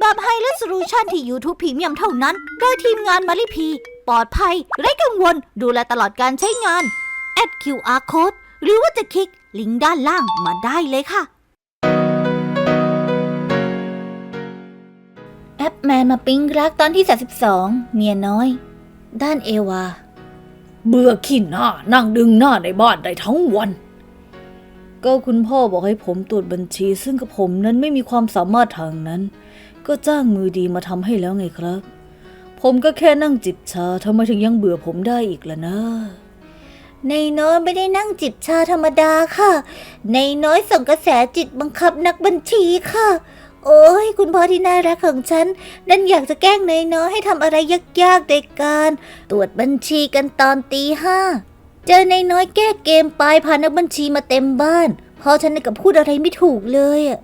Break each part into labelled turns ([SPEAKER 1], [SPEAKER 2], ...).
[SPEAKER 1] แบบ High Resolution ที่ YouTube Premium เท่านั้น โดยทีมงานมาริพี ปลอดภัย ไร้กังวล ดูแลตลอดการใช้งาน แอด QR Code หรือว่าจะคลิก ลิงก์ด้านล่างมาได้เลยค่ะ แอปแมนมาปิ๊งรักตอนที่ 32 เมียน้อย ด้านเอวา
[SPEAKER 2] เบื่อขี้หน้า นั่งดึงหน้าในบ้านได้ทั้งวัน ก็คุณพ่อบอกให้ผมตรวจบัญชี ซึ่งกับผมนั้นไม่มีความสามารถทางนั้น ก็จ้างมือดีมาทำให้แล้วไงครับ ผมก็แค่นั่งจิบชาทำไมถึงยังเบื่อผมได้อีกล่ะนะ
[SPEAKER 1] ในน้อยไม่ได้นั่งจิบชาธรรมดาค่ะ ในน้อยส่งกระแสจิตบังคับนักบัญชีค่ะ โอ้ยคุณพ่อที่น่ารักของฉัน นั่นอยากจะแกล้งในน้อยให้ทำอะไรยากๆในการ ตรวจบัญชีกันตอนตีห้าเจอในน้อยแก้เกมไปพานักบัญชีมาเต็มบ้านพ่อฉันกับพูดอะไรไม่ถูกเลยอะ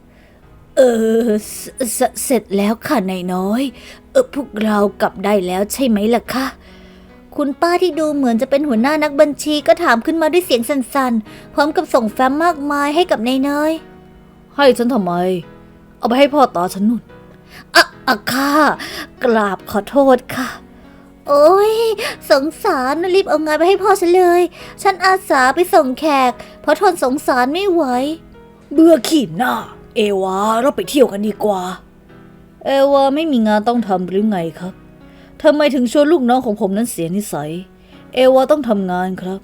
[SPEAKER 2] เออเสเสเสร็จแล้วค่ะนายน้อย เออพวกเรากลับได้แล้วใช่ไหมล่ะคะ
[SPEAKER 1] คุณป้าที่ดูเหมือนจะเป็นหัวหน้านักบัญชีก็ถามขึ้นมาด้วยเสียงสั่นๆ พร้อมกับส่งแฟ้มมากมายให้กับนายน้อย
[SPEAKER 2] ให้ฉันทำไม เอาไปให้พ่อตาฉันนุ่น
[SPEAKER 1] อะอะค่ะ
[SPEAKER 2] กราบขอโทษค่ะ
[SPEAKER 1] โอ้ยสงสารนะรีบเอางานไปให้พ่อฉันเลย ฉันอาสาไปส่งแขก เพราะทนสงสารไม่ไหว
[SPEAKER 2] เบื่อขี้หน้า เอวาเราไปเที่ยวกันดีกว่า เอวาไม่มีงานต้องทำหรือไงครับทำไมถึงชวนลูกน้องของผมนั้นเสียนิสัย เอวาต้องทำงานครับ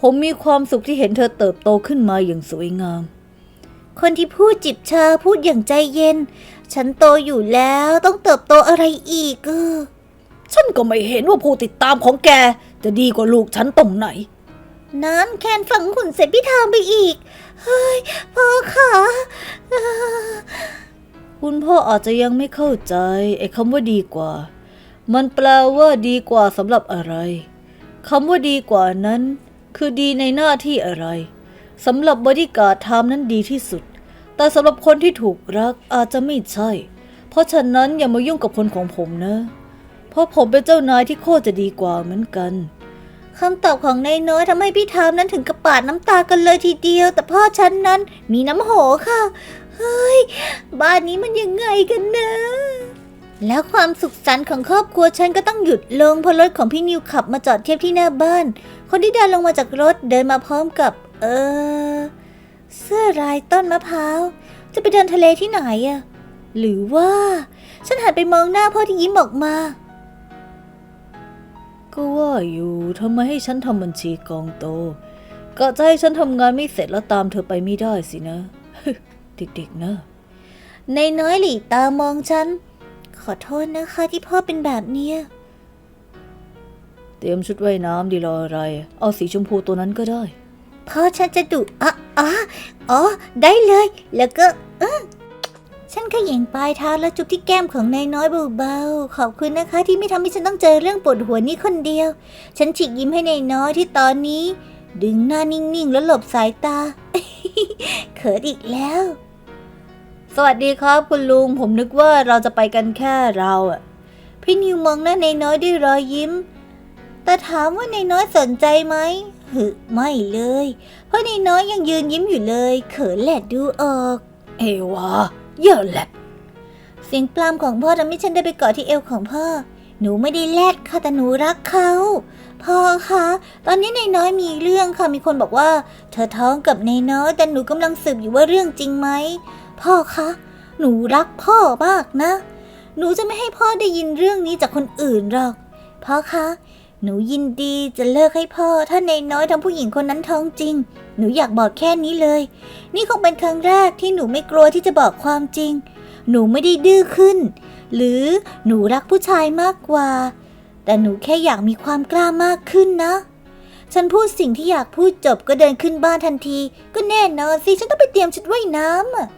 [SPEAKER 2] ผมมีความสุขที่เห็นเธอเติบโตขึ้นมาอย่างสวยงาม
[SPEAKER 1] คนที่พูดจิบชาพูดอย่างใจเย็น ฉันโตอยู่แล้วต้องเติบโตอะไรอีกเออ
[SPEAKER 2] ฉันก็ไม่เห็นว่าผู้ติดตามของแก จะดีกว่าลูกฉันตรงไหน
[SPEAKER 1] นั้นแคนฝังหุ่นเสร็จพิธามไปอีก เฮ้ยพ่อขาเอ่อ
[SPEAKER 2] คุณพ่ออาจจะยังไม่เข้าใจไอ้คำว่าดีกว่า มันแปลว่าดีกว่าสำหรับอะไรคำว่าดีกว่านั้น คือดีในหน้าที่อะไรสำหรับบริการดไทม์นั้นดีที่สุด แต่สำหรับคนที่ถูกรักอาจจะไม่ใช่ เพราะฉะนั้นอย่ามายุ่งกับคนของผมนะ เพราะผมเป็นเจ้านายที่โคตรจะดีกว่าเหมือนกัน
[SPEAKER 1] คำตอบของนายน้อยทำให้พี่ทามนั้นถึงกระปาดน้ำตากันเลยทีเดียว แต่พ่อฉันนั้นมีน้ำโหค่ะ เฮ้ย บ้านนี้มันยังไงกันนะ แล้วความสุขสันต์ของครอบครัวฉันก็ต้องหยุดลงเพราะรถของพี่นิวขับมาจอดเทียบที่หน้าบ้าน คนที่เดินลงมาจากรถเดินมาพร้อมกับ เออ เสื้อลายต้นมะพร้าว จะไปเดินทะเลที่ไหนอะหรือว่า ฉันหันไปมองหน้าพ่อที่ยิ้มออกมา
[SPEAKER 2] ก็ว่าอยู่ทำไมให้ฉันทำบัญชีกองโต ก็จะให้ฉันทำงานไม่เสร็จแล้วตามเธอไปไม่ได้สินะ เด็กๆนะ
[SPEAKER 1] ในน้อยหลีตามองฉัน ขอโทษนะคะที่พ่อเป็นแบบเนี้ย
[SPEAKER 2] เตรียมชุดว่ายน้ำดีรออะไร เอาสีชมพูตัวนั้นก็ได้
[SPEAKER 1] พ่อฉันจะดุอะอะอ๋อได้เลย แล้วก็เออ ฉันก็เหย่งปลายเท้าแล้วจุบที่แก้มของนายน้อยเบาๆ ขอบคุณนะคะที่ไม่ทำให้ฉันต้องเจอเรื่องปวดหัวนี้คนเดียว ฉันฉีกยิ้มให้นายน้อยที่ตอนนี้ ดึงหน้านิ่งๆ แล้วหลบสายตา เขินอีกแล้ว
[SPEAKER 2] สวัสดีครับคุณลุง ผมนึกว่าเราจะไปกันแค่เราอะ
[SPEAKER 1] พี่นิวมองหน้านายน้อยด้วยรอยยิ้ม แต่ถามว่านายน้อยสนใจไหมหึไม่เลย เพราะนายน้อยยังยืนยิ้มอยู่เลย เขินแหละดูออก
[SPEAKER 2] เอวา เยอะแหละ
[SPEAKER 1] เสียงปลามของพ่อทำให้ฉันได้ไปเกาะที่เอวของพ่อ หนูไม่ได้แลดค่ะแต่หนูรักเขาพ่อคะ ตอนนี้นายน้อยมีเรื่องค่ะ มีคนบอกว่า เธอท้องกับนายน้อย แต่หนูกำลังสืบอยู่ว่าเรื่องจริงไหม พ่อคะ หนูรักพ่อมากนะ หนูจะไม่ให้พ่อได้ยินเรื่องนี้จากคนอื่นหรอก พ่อคะ หนูยินดีจะเลิกให้พ่อ ถ้านายน้อยทำผู้หญิงคนนั้นท้องจริง หนูอยากบอกแค่นี้เลย นี่คงเป็นครั้งแรกที่หนูไม่กลัวที่จะบอกความจริง หนูไม่ได้ดื้อขึ้น หรือหนูรักผู้ชายมากกว่า แต่หนูแค่อยากมีความกล้ามากขึ้นนะ ฉันพูดสิ่งที่อยากพูดจบก็เดินขึ้นบ้านทันที ก็แน่นอนสิฉันต้องไปเตรียมชุดว่ายน้ำอะ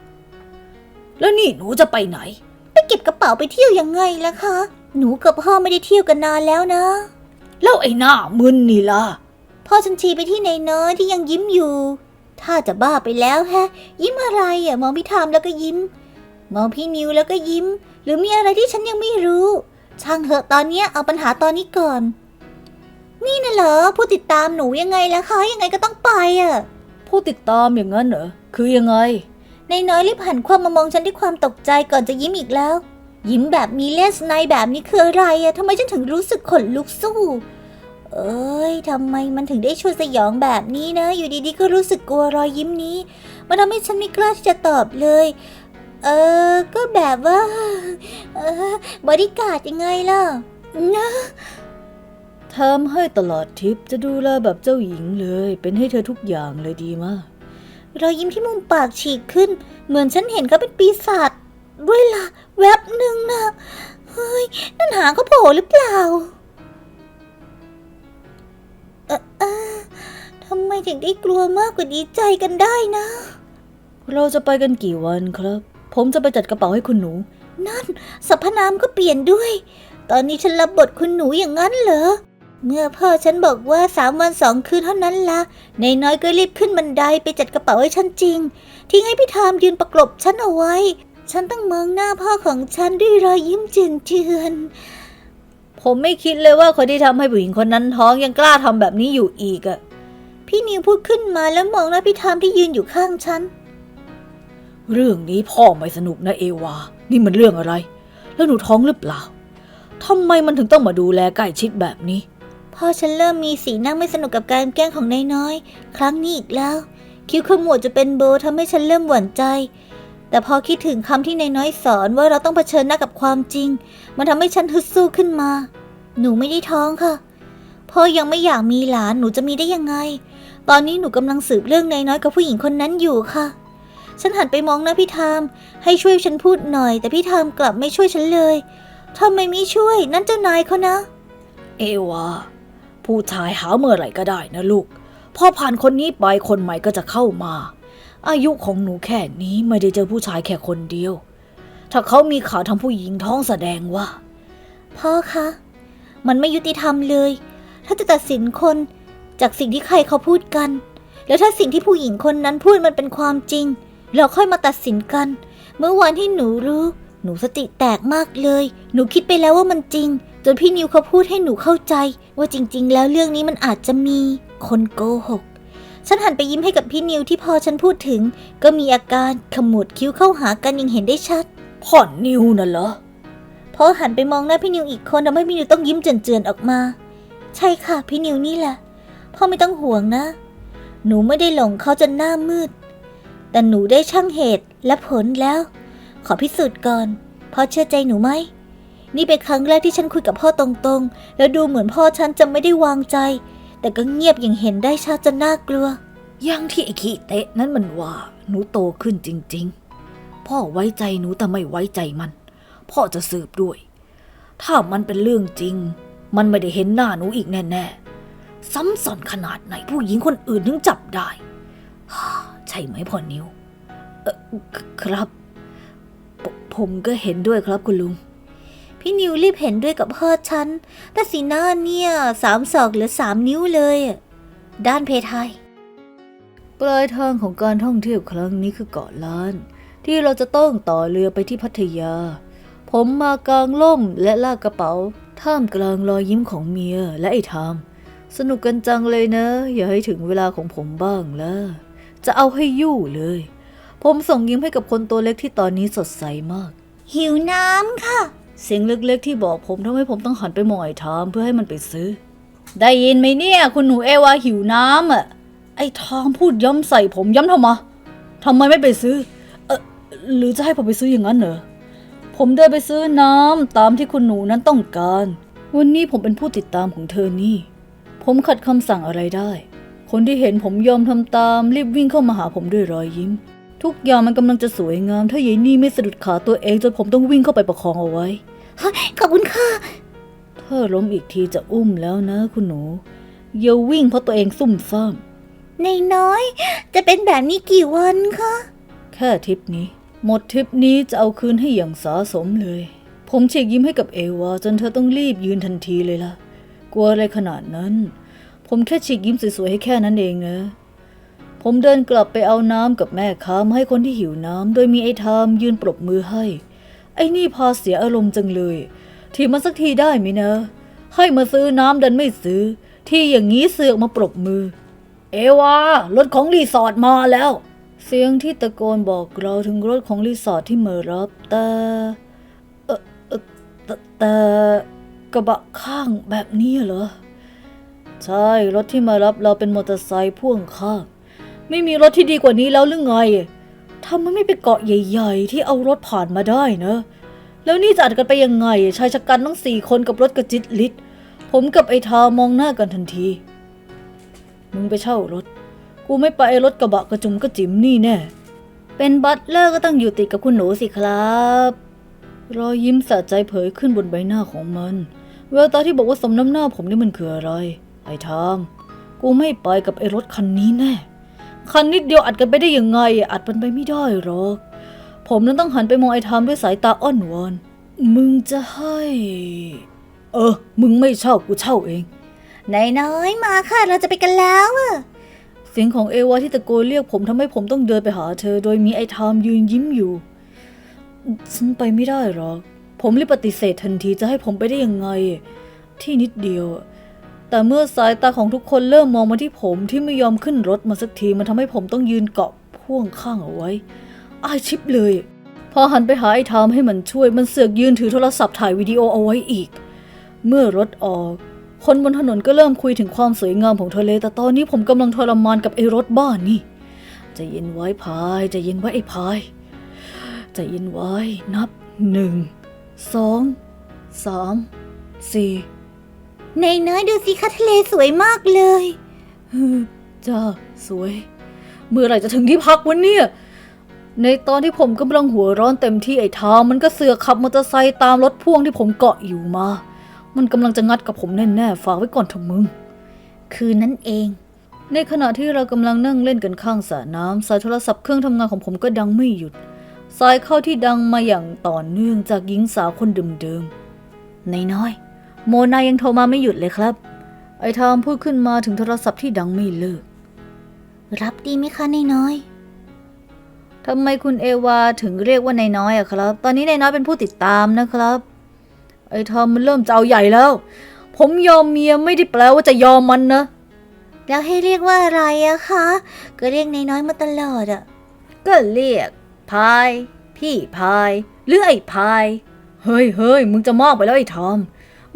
[SPEAKER 2] แล้วนี่หนูจะไปไหน
[SPEAKER 1] ไปเก็บกระเป๋าไปเที่ยวยังไงล่ะคะ หนูกับพ่อไม่ได้เที่ยวกันนานแล้วนะ
[SPEAKER 2] แล้วไอ้หน้ามึนนี่ล่ะ
[SPEAKER 1] พ่อฉันชี้ไปที่นายน้อยที่ยังยิ้มอยู่ ถ้าจะบ้าไปแล้วแฮะ ยิ้มอะไรอะ มองพี่ทามแล้วก็ยิ้ม มองพี่นิวแล้วก็ยิ้ม หรือมีอะไรที่ฉันยังไม่รู้ ช่างเถอะตอนเนี้ยเอาปัญหาตอนนี้ก่อน นี่น่ะเหรอผู้ติดตามหนูยังไงล่ะคะยังไงก็ต้องไปอะ
[SPEAKER 2] ผู้ติดตามอย่างนั้นเหรอ คือยังไง
[SPEAKER 1] นายน้อยรีบหันความมามองฉันด้วยความตกใจก่อนจะยิ้มอีกแล้ว ยิ้มแบบมีเลสในแบบนี้คืออะไรอะทำไมฉันถึงรู้สึกขนลุกสู้ เอ้ยทำไมมันถึงได้ชวนสยองแบบนี้นะ อยู่ดีๆก็รู้สึกกลัวรอยยิ้มนี้ มันทำให้ฉันไม่กล้าที่จะตอบเลย เออ ก็แบบว่า เออบริการดยังไงล่ะนะ
[SPEAKER 2] ทำให้ตลอดทริปจะดูแลแบบเจ้าหญิงเลย เป็นให้เธอทุกอย่างเลยดีมาก
[SPEAKER 1] รอยยิ้มที่มุมปากฉีกขึ้น เหมือนฉันเห็นเขาเป็นปีศาจ ด้วยล่ะ แวบหนึ่งนะเฮ้ยนั่นหางเขาโผล่หรือเปล่าเออเออทำไมถึงได้กลัวมากกว่าดีใจกันได้นะ
[SPEAKER 2] เราจะไปกันกี่วันครับ ผมจะไปจัดกระเป๋าให้คุณหนู
[SPEAKER 1] นั่นสรรพนามก็เปลี่ยนด้วย ตอนนี้ฉันรับบทคุณหนูอย่างนั้นเหรอ เมื่อพ่อฉันบอกว่าสามวันสองคืนเท่านั้นละนายน้อยก็รีบขึ้นบันไดไปจัดกระเป๋าให้ฉันจริง ทิ้งให้พี่ทามยืนประกลบฉันเอาไว้ ฉันต้องมองหน้าพ่อของฉันด้วยรอยยิ้มเจือนเจือนๆ
[SPEAKER 2] ผมไม่คิดเลยว่าคนที่ทำให้ผู้หญิงคนนั้นท้องยังกล้าทำแบบนี้อยู่อีกอะ
[SPEAKER 1] พี่นิวพูดขึ้นมาแล้วมองหน้าพี่ทามที่ยืนอยู่ข้างฉัน
[SPEAKER 2] เรื่องนี้พ่อไม่สนุกนะเอวา นี่มันเรื่องอะไร แล้วหนูท้องหรือเปล่าทำไมมันถึงต้องมาดูแลใกล้ชิดแบบนี้
[SPEAKER 1] พ่อฉันเริ่มมีสีหน้าไม่สนุกกับการแกล้งของนายน้อย ครั้งนี้อีกแล้ว คิ้วขมวดจะเป็นโบทำให้ฉันเริ่มหวั่นใจ แต่พอคิดถึงคำที่นายน้อยสอนว่าเราต้องเผชิญหน้ากับความจริง มันทำให้ฉันฮึดสู้ขึ้นมา หนูไม่ได้ท้องค่ะพ่อยังไม่อยากมีหลานหนูจะมีได้ยังไง ตอนนี้หนูกำลังสืบเรื่องนายน้อยกับผู้หญิงคนนั้นอยู่ค่ะ ฉันหันไปมองหน้าพี่ทาม ให้ช่วยฉันพูดหน่อย แต่พี่ทามกลับไม่ช่วยฉันเลยทำไมไม่ช่วย นั่นเจ้านายเขานะ
[SPEAKER 2] เอวาผู้ชายหาเมื่อไหร่ก็ได้นะลูกพอผ่านคนนี้ไปคนใหม่ก็จะเข้ามา อายุของหนูแค่นี้ไม่ได้เจอผู้ชายแค่คนเดียว ถ้าเขามีข่าวทำผู้หญิงท้องแสดงว่า
[SPEAKER 1] พ่อคะ มันไม่ยุติธรรมเลย ถ้าจะตัดสินคนจากสิ่งที่ใครเขาพูดกัน แล้วถ้าสิ่งที่ผู้หญิงคนนั้นพูดมันเป็นความจริง เราค่อยมาตัดสินกัน เมื่อวันที่หนูรู้ หนูสติแตกมากเลย หนูคิดไปแล้วว่ามันจริง จนพี่นิวเขาพูดให้หนูเข้าใจ ว่าจริง ๆ แล้วเรื่องนี้มันอาจจะมีคนโกหก ฉันหันไปยิ้มให้กับพี่นิวที่พอฉันพูดถึง ก็มีอาการขมวดคิ้วเข้าหากันอยังเห็นได้ชัด
[SPEAKER 2] พ่อนิวน่ะเหรอ
[SPEAKER 1] พอหันไปมองหน้าพี่นิวอีกคนทำให้พี่นิวต้องยิ้มเจือนๆออกมา ใช่ค่ะพี่นิวนี่แหละพ่อไม่ต้องห่วงนะ หนูไม่ได้หลงเขาจนหน้ามืด แต่หนูได้ช่างเหตุและผลแล้ว ขอพิสูจน์ก่อนพ่อเชื่อใจหนูไหมนี่เป็นครั้งแรกที่ฉันคุยกับพ่อตรงๆ แล้วดูเหมือนพ่อฉันจะไม่ได้วางใจ แต่ก็เงียบอย่างเห็นได้ชัดจนน่ากลัว
[SPEAKER 2] อย่างที่ไอ้ขี้เตะนั้นมันว่า หนูโตขึ้นจริง ๆ พ่อไว้ใจหนูแต่ไม่ไว้ใจมัน พ่อจะสืบด้วย ถ้ามันเป็นเรื่องจริง มันไม่ได้เห็นหน้าหนูอีกแน่ๆ ซ้ำซ้อนขนาดไหนผู้หญิงคนอื่นถึงจับได้ ใช่ไหมพ่อนิว ครับ ผมก็เห็นด้วยครับคุณลุง
[SPEAKER 1] พี่นิวรีบเห็นด้วยกับพ่อฉัน แต่สีหน้าเนี่ยสามศอกเหรือสามนิ้วเลยอะด้านเพทาย
[SPEAKER 2] ปลายทางของการท่องเที่ยวครั้งนี้คือเกาะล้าน ที่เราจะต้องต่อเรือไปที่พัทยา ผมมากางล่มและลากกระเป๋า ท่ามกลางรอยยิ้มของเมียและไอ้ทามสนุกกันจังเลยนะ อย่าให้ถึงเวลาของผมบ้างละจะเอาให้ยู่เลย ผมส่งยิ้มให้กับคนตัวเล็กที่ตอนนี้สดใสมาก
[SPEAKER 1] หิวน้ำค่ะ
[SPEAKER 2] เสียงเล็กๆที่บอกผมทำให้ผมต้องหันไปมองไอ้ทามเพื่อให้มันไปซื้อ ได้ยินไหมเนี่ย คุณหนูเอวาหิวน้ำอะ ไอ้ทามพูดย้ำใส่ผมย้ำทำไมทำไมไม่ไปซื้อ เออหรือจะให้ผมไปซื้ออย่างนั้นเหรอ ผมเดินไปซื้อน้ำตามที่คุณหนูนั้นต้องการ วันนี้ผมเป็นผู้ติดตามของเธอนี่ ผมขัดคำสั่งอะไรได้ คนที่เห็นผมยอมทำตามรีบวิ่งเข้ามาหาผมด้วยรอยยิ้ม ทุกอย่างมันกำลังจะสวยงาม ถ้ายายนี่ไม่สะดุดขาตัวเองจนผมต้องวิ่งเข้าไปประคองเอาไว้
[SPEAKER 1] ขอบคุณค่ะ
[SPEAKER 2] ถ้าล้มอีกทีจะอุ้มแล้วนะคุณหนู อย่าวิ่งเพราะตัวเองซุ่มซ่าม
[SPEAKER 1] ในน้อย จะเป็นแบบนี้กี่วันคะ
[SPEAKER 2] แค่ทริปนี้ หมดทริปนี้จะเอาคืนให้อย่างสาสมเลย ผมฉีกยิ้มให้กับเอวาจนเธอต้องรีบยืนทันทีเลยล่ะ กลัวอะไรขนาดนั้น ผมแค่ฉีกยิ้มสวยๆให้แค่นั้นเองนะ ผมเดินกลับไปเอาน้ำกับแม่ค้ามาให้คนที่หิวน้ำ โดยมีไอ้ทามยืนปรบมือให้ ไอ้นี่พาเสียอารมณ์จังเลย ทีมันสักทีได้ไหมนะ ให้มาซื้อน้ำดันไม่ซื้อ ที่อย่างนี้เสือกมาปรบมือ เอวารถของรีสอร์ทมาแล้ว เสียงที่ตะโกนบอกเราถึงรถของรีสอร์ทที่มารับแต่เออเออแต่แต่กระบะข้างแบบนี้เหรอ ใช่ รถที่มารับเราเป็นมอเตอร์ไซค์พ่วงข้าง ไม่มีรถที่ดีกว่านี้แล้วหรือไงทำไมไม่ไปเกาะใหญ่ ๆ ที่เอารถผ่านมาได้นะแล้วนี่จะอัดกันไปยังไง ชายชะกันต้องสี่คนกับรถกระจิตลิดผมกับไอ้ทามองหน้ากันทันที มึงไปเช่ารถ กูไม่ไปรถกระบะกระจุมกระจิ๋มนี่แน่ เป็นบัตเลอร์ก็ต้องอยู่ติดกับคุณหนูสิครับ รอยยิ้มสะใจเผยขึ้นบนใบหน้าของมัน แววตาที่บอกว่าสมน้ำหน้าผมนี่มันคืออะไร ไอ้ทาม กูไม่ไปกับไอ้รถคันนี้แน่ คันนิดเดียวอัดกันไปได้ยังไง อัดมันไปไม่ได้หรอก ผมนั้นต้องหันไปมองไอ้ทามด้วยสายตาอ้อนวอน มึงจะให้ เออ มึงไม่เช่ากูเช่าเอง
[SPEAKER 1] นายน้อยมาค่ะ เราจะไปกันแล้วอะ
[SPEAKER 2] เสียงของเอวาที่ตะโกนเรียกผมทำให้ผมต้องเดินไปหาเธอ โดยมีไอ้ทามยืนยิ้มอยู่ ฉันไปไม่ได้หรอก ผมรีบปฏิเสธทันทีจะให้ผมไปได้ยังไง ที่นิดเดียว แต่เมื่อสายตาของทุกคนเริ่มมองมาที่ผมที่ไม่ยอมขึ้นรถมาสักทีมันทำให้ผมต้องยืนเกาะพ่วงข้างเอาไว้อายชิบเลย พอหันไปหาไอ้ทามให้มันช่วยมันเสือกยืนถือโทรศัพท์ถ่ายวิดีโอเอาไว้อีก เมื่อรถออก คนบนถนนก็เริ่มคุยถึงความสวยงามของทะเลแต่ตอนนี้ผมกำลังทรมานกับไอ้รถบ้านนี่จะเย็นไว้พายจะเย็นไว้ไอ้พายจะเย็นไว้นับหนึ่งสองสามสี่
[SPEAKER 1] นายน้อยดูสิคะทะเลสวยมากเลย
[SPEAKER 2] ฮึจ้าสวย เมื่อไหร่จะถึงที่พักวันเนี่ย ในตอนที่ผมกำลังหัวร้อนเต็มที่ไอ้ทามมันก็เสือกขับมอเตอร์ไซค์ตามรถพ่วงที่ผมเกาะอยู่มา มันกำลังจะงัดกับผมแน่ๆฝากไว้ก่อนเถอะมึง
[SPEAKER 1] คืนนั้นเอง
[SPEAKER 2] ในขณะที่เรากำลังนั่งเล่นกันข้างสระน้ำสายโทรศัพท์เครื่องทำงานของผมก็ดังไม่หยุด สายเข้าที่ดังมาอย่างต่อเนื่องจากหญิงสาวคนเดิมๆนายน้อย โมนายังโทรมาไม่หยุดเลยครับ ไอ้ทามพูดขึ้นมาถึงโทรศัพท์ที่ดังไม่เลิก
[SPEAKER 1] รับดีไหมคะนายน้อย
[SPEAKER 2] ทำไมคุณเอวาถึงเรียกว่านายน้อยอะครับ ตอนนี้นายน้อยเป็นผู้ติดตามนะครับ ไอ้ทามมันเริ่มจะเอาใหญ่แล้ว ผมยอมเมียไม่ได้แปลว่าจะยอมมันนะ
[SPEAKER 1] แล้วให้เรียกว่าอะไรอะคะ ก็เรียกนายน้อยมาตลอดอะ
[SPEAKER 2] ก็เรียกพาย พี่พายหรือไอ้พาย เฮ้ยเฮ้ยมึงจะมากไปแล้วไอ้ทอม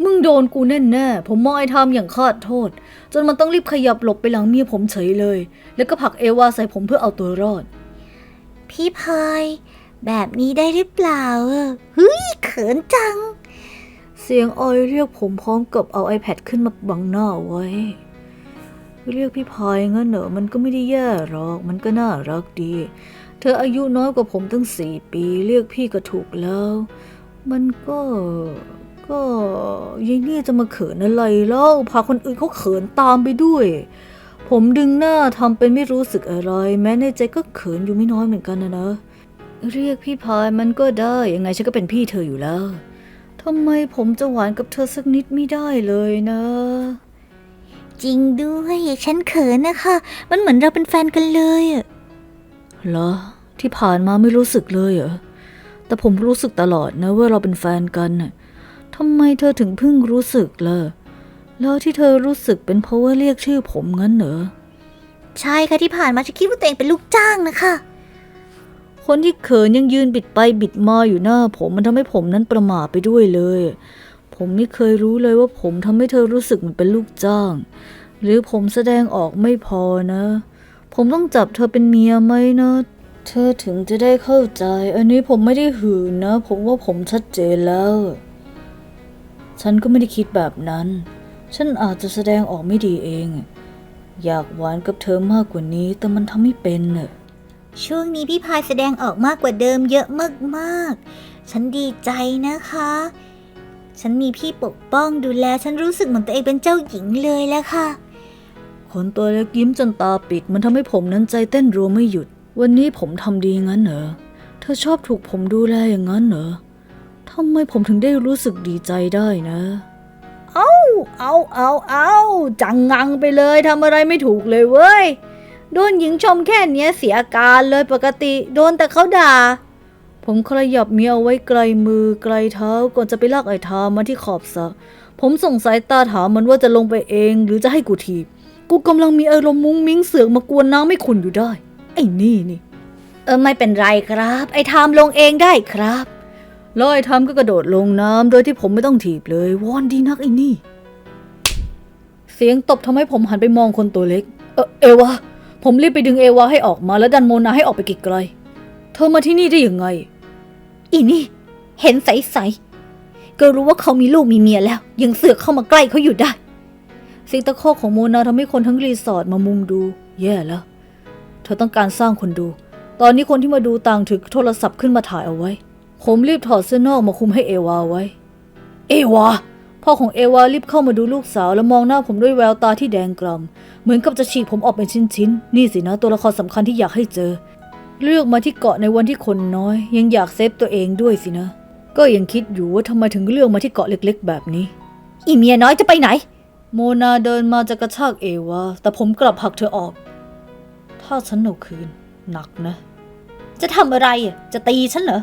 [SPEAKER 2] มึงโดนกูแน่ๆ ผมมองไอ้ทอมอย่างคาดโทษ จนมันต้องรีบขยับหลบไปหลังเมียผมเฉยเลย แล้วก็ผลักเอวาใส่ผมเพื่อเอาตัวรอด
[SPEAKER 1] พี่พายแบบนี้ได้หรือเปล่าอะเฮ้ยเขินจัง
[SPEAKER 2] เสียงออยเรียกผมพร้อมกับเอา iPad ขึ้นมาบังหน้าไว้ เรียกพี่พายงั้นเหรอมันก็ไม่ได้แย่หรอก มันก็น่ารักดี เธออายุน้อยกว่าผมตั้งสี่ปี เรียกพี่ก็ถูกแล้ว มันก็ ก็ยายเนี่ยจะมาเขินอะไรแล้วพาคนอื่นเขาเขินตามไปด้วย ผมดึงหน้าทำเป็นไม่รู้สึกอะไร แม้ในใจก็เขินอยู่ไม่น้อยเหมือนกันนะนะเรียกพี่พายมันก็ได้ ยังไงฉันก็เป็นพี่เธออยู่แล้วทำไมผมจะหวานกับเธอสักนิดไม่ได้เลยนะ
[SPEAKER 1] จริงด้วยฉันเขินนะคะ มันเหมือนเราเป็นแฟนกันเลยอะ
[SPEAKER 2] เหรอ ที่ผ่านมาไม่รู้สึกเลยเหรอแต่ผมรู้สึกตลอดนะว่าเราเป็นแฟนกันน่ะ ทำไมเธอถึงเพิ่งรู้สึกล่ะแล้วที่เธอรู้สึกเป็นเพราะว่าเรียกชื่อผมงั้นเหรอ
[SPEAKER 1] ใช่ค่ะที่ผ่านมาฉันคิดว่าตัวเองเป็นลูกจ้างนะคะ
[SPEAKER 2] คนที่เขินยังยืนบิดไปบิดมาอยู่หน้า ผมมันทำให้ผมนั้นประหม่าไปด้วยเลย ผมไม่เคยรู้เลยว่าผมทำให้เธอรู้สึกเหมือนเป็นลูกจ้าง หรือผมแสดงออกไม่พอนะ ผมต้องจับเธอเป็นเมียไหมนะ เธอถึงจะได้เข้าใจ อันนี้ผมไม่ได้หืนนะ ผมว่าผมชัดเจนแล้ว ฉันก็ไม่ได้คิดแบบนั้น ฉันอาจจะแสดงออกไม่ดีเอง อยากหวานกับเธอมากกว่านี้ แต่มันทำไม่เป็นน่ะ
[SPEAKER 1] ช่วงนี้พี่พายแสดงออกมากกว่าเดิมเยอะมากๆ ฉันดีใจนะคะ ฉันมีพี่ปกป้องดูแล ฉันรู้สึกเหมือนตัวเองเป็นเจ้าหญิงเลยแล้วค่ะ
[SPEAKER 2] คนตัวเล็กยิ้มจนตาปิด มันทำให้ผมนั้นใจเต้นรัวไม่หยุด วันนี้ผมทำดีงั้นเหรอ เธอชอบถูกผมดูแลอย่างนั้นเหรอ ทำไมผมถึงได้รู้สึกดีใจได้นะ เอาเอาเอาเอาจังงังไปเลยทำอะไรไม่ถูกเลยเว้ย โดนหญิงชมแค่เนี้ยเสียอาการเลยปกติโดนแต่เขาด่า ผมขยับเมียเอาไว้ไกลมือไกลเท้าก่อนจะไปลากไอ้ทามมาที่ขอบสระผมส่งสายตาถามมันว่าจะลงไปเองหรือจะให้กูทีบ กูกำลังมีอารมณ์มุ้งมิ้งเสือกมากวนน้ำไม่ขุนอยู่ได้ ไอ้นี่นี่
[SPEAKER 1] เออไม่เป็นไรครับ ไอ้ทามลงเองได้ครับ
[SPEAKER 2] แล้วไอ้ทามก็กระโดดลงน้ำโดยที่ผมไม่ต้องถีบเลยวอนดีนักไอ้นี่ เสียงตบทำให้ผมหันไปมองคนตัวเล็ก เออเอวาผมรีบไปดึงเอวาให้ออกมาแล้วดันโมนาให้ออกไปไกลๆเธอมาที่นี่ได้ยังไง
[SPEAKER 1] อีนี่ เห็นใสๆก็รู้ว่าเขามีลูกมีเมียแล้ว ยังเสือกเข้ามาใกล้เขาอยู่ได้
[SPEAKER 2] เสียงตะคอกของโมนาทำให้คนทั้งรีสอร์ทมามุงดู แย่แล้ว เธอต้องการสร้างคนดู ตอนนี้คนที่มาดูต่างถือโทรศัพท์ขึ้นมาถ่ายเอาไว้ ผมรีบถอดเสื้อนอกมาคุมให้เอวาไว้ เอวา พ่อของเอวารีบเข้ามาดูลูกสาวแล้วมองหน้าผมด้วยแววตาที่แดงกล่ำเหมือนกับจะฉีกผมออกเป็นชิ้นๆ นี่สินะตัวละครสำคัญที่อยากให้เจอ เลือกมาที่เกาะในวันที่คนน้อย ยังอยากเซฟตัวเองด้วยสินะ ก็ยังคิดอยู่ว่าทำไมถึงเลือกมาที่เกาะเล็ก ๆ แบบนี้
[SPEAKER 1] อีเมียน้อยจะไปไหน
[SPEAKER 2] โมนาเดินมาจะกระชากเอวา แต่ผมกลับผลักเธอออก ถ้าฉันเอาคืนหนักนะ
[SPEAKER 1] จะทำอะไรอะจะตีฉันเหรอ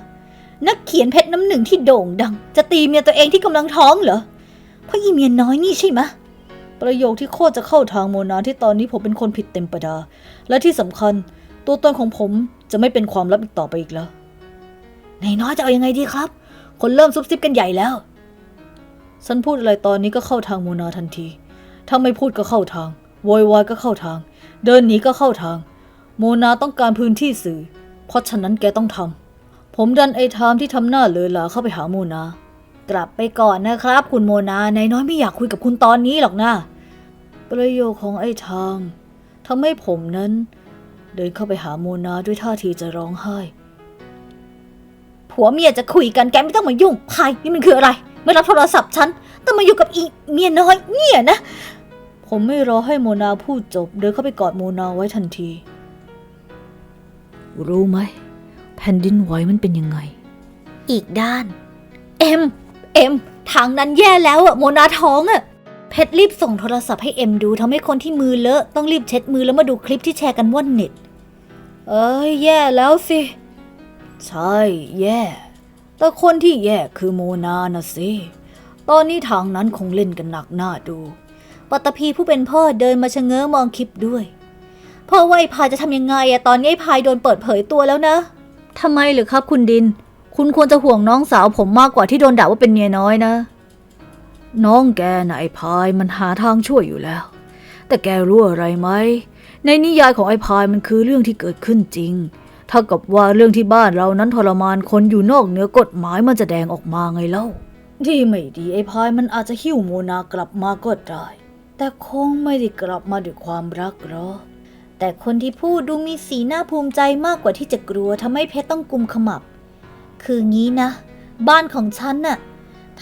[SPEAKER 1] นักเขียนเพชรน้ำหนึ่งที่โด่งดัง จะตีเมียตัวเองที่กำลังท้องเหรอพราะอีเมียน้อยนี่ใช่ไหม
[SPEAKER 2] ประโยคที่โคตรจะเข้าทางโมนาที่ตอนนี้ผมเป็นคนผิดเต็มประดา และที่สำคัญ ตัวตนของผมจะไม่เป็นความลับอีกต่อไปอีกแล้ว
[SPEAKER 1] นายน้อยจะเอายังไงดีครับ คนเริ่มซุบซิบกันใหญ่แล้ว
[SPEAKER 2] ฉันพูดอะไรตอนนี้ก็เข้าทางโมนาทันทีถ้าไม่พูดก็เข้าทางโวยวายก็เข้าทาง เดินหนีก็เข้าทาง โมนาต้องการพื้นที่สื่อ เพราะฉะนั้นแกต้องทำ ผมดันไอ้ทามที่ทำหน้าเลยหลาเข้าไปหาโมนา
[SPEAKER 1] กลับไปก่อนนะครับ คุณโมนานายน้อยไม่อยากคุยกับคุณตอนนี้หรอกนะ
[SPEAKER 2] ประโยคของไอ้ทางทำให้ผมนั้น เดินเข้าไปหาโมนาด้วยท่าทีจะร้องไห้
[SPEAKER 1] ผัวเมียจะคุยกันแกไม่ต้องมายุ่งพายนี่มันคืออะไร ไม่รับโทรศัพท์ฉันต้องมาอยู่กับอีเมียน้อยเนี่ยนะ
[SPEAKER 2] ผมไม่รอให้โมนาพูดจบ เดินเข้าไปกอดโมนาไว้ทันที รู้ไหม แผ่นดินไหวมันเป็นยังไง
[SPEAKER 1] อีกด้าน เอ็ม เอ็ม ทางนั้นแย่แล้วอะโมนาท้องอะเพชรรีบส่งโทรศัพท์ให้เอ็มดูทำให้คนที่มือเลอะต้องรีบเช็ดมือแล้วมาดูคลิปที่แชร์กันว่อนเน็ต
[SPEAKER 2] เอ้ยแย่แล้วสิ ใช่แย่ แต่คนที่แย่คือโมนานะสิ ตอนนี้ทางนั้นคงเล่นกันหนักหน้าดู
[SPEAKER 1] ปัตตภีผู้เป็นพ่อเดินมาชะเง้อมองคลิปด้วยพ่อว่าไอ้พายจะทำยังไงอะตอนนี้ไอ้พายโดนเปิดเผยตัวแล้วนะ
[SPEAKER 2] ทำไมหรือครับคุณดิน คุณควรจะห่วงน้องสาวผมมากกว่าที่โดนด่าว่าเป็นเมียน้อยนะ น้องแกนะไอ้พายมันหาทางช่วยอยู่แล้ว แต่แกรู้อะไรไหม ในนิยายของไอ้พายมันคือเรื่องที่เกิดขึ้นจริงเท่ากับว่าเรื่องที่บ้านเรานั้นทรมานคนอยู่นอกเหนือกฎหมายมันจะแดงออกมาไงเล่าที่ไม่ดีไอ้พายมันอาจจะหิ้วโมนากลับมาก็ได้ แต่คงไม่ได้กลับมาด้วยความรักหรอก
[SPEAKER 1] แต่คนที่พูดดูมีสีหน้าภูมิใจมากกว่าที่จะกลัวทำให้เพชรต้องกุมขมับ คืองี้นะ บ้านของฉันน่ะ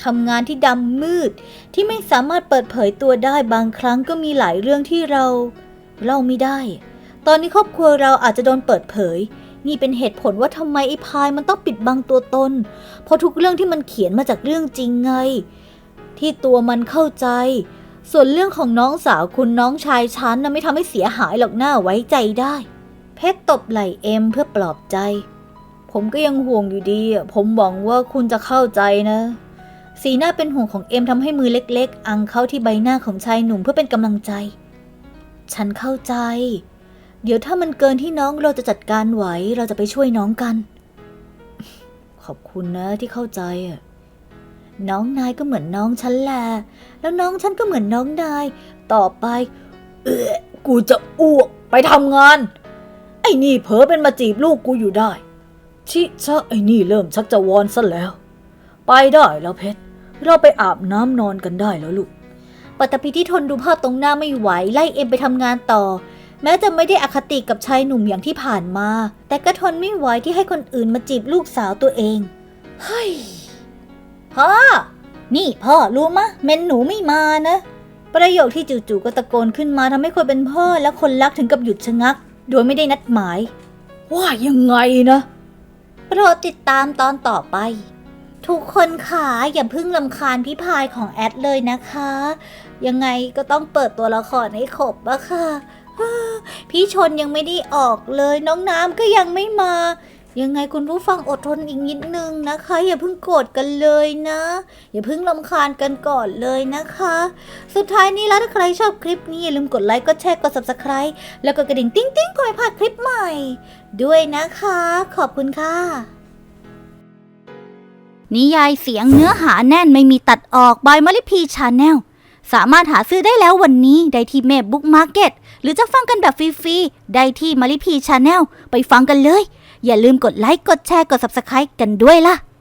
[SPEAKER 1] ทำงานที่ดำมืดที่ไม่สามารถเปิดเผยตัวได้บางครั้งก็มีหลายเรื่องที่เราเล่าไม่ได้ ตอนนี้ครอบครัวเราอาจจะโดนเปิดเผย นี่เป็นเหตุผลว่าทำไมไอ้พายมันต้องปิดบังตัวตน เพราะทุกเรื่องที่มันเขียนมาจากเรื่องจริงไง ที่ตัวมันเข้าใจ ส่วนเรื่องของน้องสาวคุณน้องชายฉันน่ะไม่ทำให้เสียหายหรอกหน้าไว้ใจได้ เพชรตบไหล่เอ็มเพื่อปลอบใจ
[SPEAKER 2] ผมก็ยังห่วงอยู่ดี ผมหวังว่าคุณจะเข้าใจนะ
[SPEAKER 1] สีหน้าเป็นห่วงของเอ็มทำให้มือเล็ก ๆ อังเข้าที่ใบหน้าของชายหนุ่มเพื่อเป็นกำลังใจ ฉันเข้าใจ เดี๋ยวถ้ามันเกินที่น้องเราจะจัดการไหวเราจะไปช่วยน้องกัน
[SPEAKER 2] ขอบคุณนะที่เข้าใจอะ
[SPEAKER 1] น้องนายก็เหมือนน้องฉันแหละแล้วน้องฉันก็เหมือนน้องนาย ต่อไป
[SPEAKER 2] เออกูจะอ้วกไปทำงาน ไอ้นี่เผลอเป็นมาจีบลูกกูอยู่ได้ชิชะไอ้นี่เริ่มชักจะวอนซะแล้ว ไปได้แล้วเพชร เราไปอาบน้ำนอนกันได้แล้วลูก
[SPEAKER 1] ปัตตภีที่ทนดูภาพตรงหน้าไม่ไหวไล่เอ็มไปทำงานต่อ แม้จะไม่ได้อคติกับชายหนุ่มอย่างที่ผ่านมา แต่ก็ทนไม่ไหวที่ให้คนอื่นมาจีบลูกสาวตัวเอง เฮ้ย พ่อ นี่พ่อรู้มะเมนหนูไม่มานะ ประโยคที่จู่ๆก็ตะโกนขึ้นมาทำให้คนเป็นพ่อและคนรักถึงกับหยุดชะงัก โดยไม่ได้นัดหมาย
[SPEAKER 2] ว่ายังไงนะ
[SPEAKER 1] โปรดติดตามตอนต่อไป ทุกคนค่ะอย่าเพิ่งลำคาญพี่พายของแอดเลยนะคะ ยังไงก็ต้องเปิดตัวละครให้ครบอะค่ะพี่ชนยังไม่ได้ออกเลยน้องน้ำก็ยังไม่มา ยังไงคุณผู้ฟังอดทนอีกนิดนึงนะคะ อย่าเพิ่งโกรธกันเลยนะ อย่าเพิ่งลำคาญกันก่อนเลยนะคะ สุดท้ายนี้แล้วถ้าใครชอบคลิปนี้อย่าลืมกดไลค์กดแชร์กด subscribe แล้วก็กระดิ่งติ้งติ้งคอยพลาดคลิปใหม่ ด้วยนะคะ ขอบคุณค่ะ
[SPEAKER 3] นิยายเสียงเนื้อหาแน่นไม่มีตัดออกบายมาริพีชาแนลสามารถหาซื้อได้แล้ววันนี้ได้ที่เมพบุ๊กมาร์เก็ตหรือจะฟังกันแบบฟรีๆได้ที่มาริพีชาแนลไปฟังกันเลย อย่าลืมกดไลค์ กดแชร์ กด Subscribe กันด้วยล่ะ